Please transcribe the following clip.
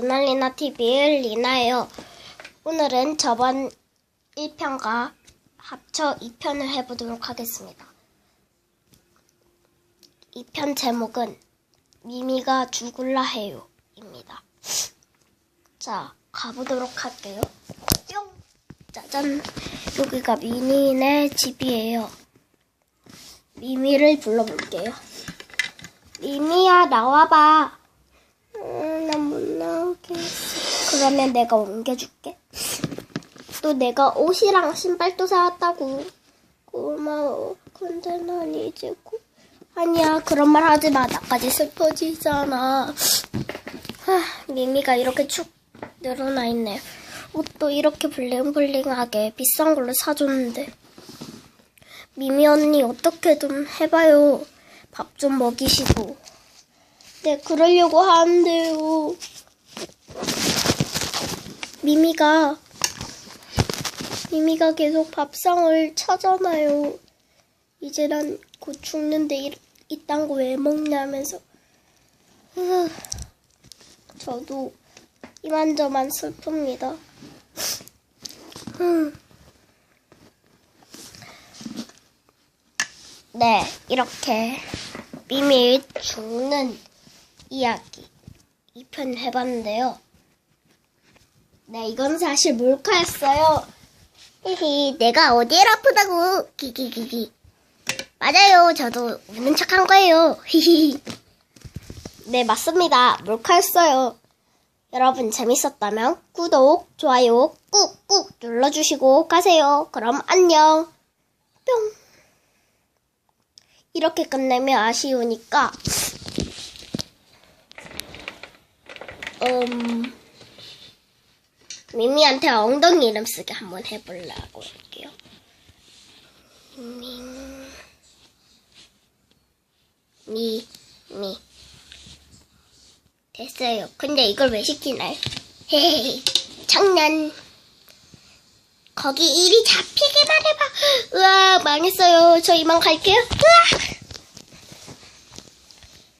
루날리나 TV의 리나예요. 오늘은 저번 1편과 합쳐 2편을 해보도록 하겠습니다. 2편 제목은 미미가 죽을라 해요. 입니다. 자, 가보도록 할게요. 뿅! 짜잔! 여기가 미니네 집이에요. 미미를 불러볼게요. 미미야, 나와봐. 그러면 내가 옮겨줄게. 또 내가 옷이랑 신발도 사왔다고. 고마워. 근데 난 이제 고... 아니야, 그런 말 하지 마. 나까지 슬퍼지잖아. 하, 미미가 이렇게 축 늘어나 있네. 옷도 이렇게 블링블링하게 비싼 걸로 사줬는데. 미미 언니 어떻게 좀 해봐요. 밥 좀 먹이시고. 네, 그러려고 하는데요. 미미가, 미미가 계속 밥상을 차잖아요. 이제 난 곧 죽는데 이, 이딴 거 왜 먹냐면서. 으, 저도 이만저만 슬픕니다. 음. 네, 이렇게 미미 죽는 이야기 2편 해봤는데요. 네, 이건 사실 몰카였어요. 히히, 내가 어디에 아프다고. 기기기기. 맞아요. 저도 우는 척한 거예요. 히히. 네, 맞습니다. 몰카였어요. 여러분 재밌었다면 구독, 좋아요 꾹꾹 눌러주시고 가세요. 그럼 안녕. 뿅. 이렇게 끝내면 아쉬우니까 음 미미한테 엉덩이 이름 쓰기 한번 해보려고 할게요. 미, 미. 됐어요. 근데 이걸 왜 시키나요? 헤헤, 장난. 거기 일이 잡히기만 해봐. 으아, 망했어요. 저 이만 갈게요. 으아!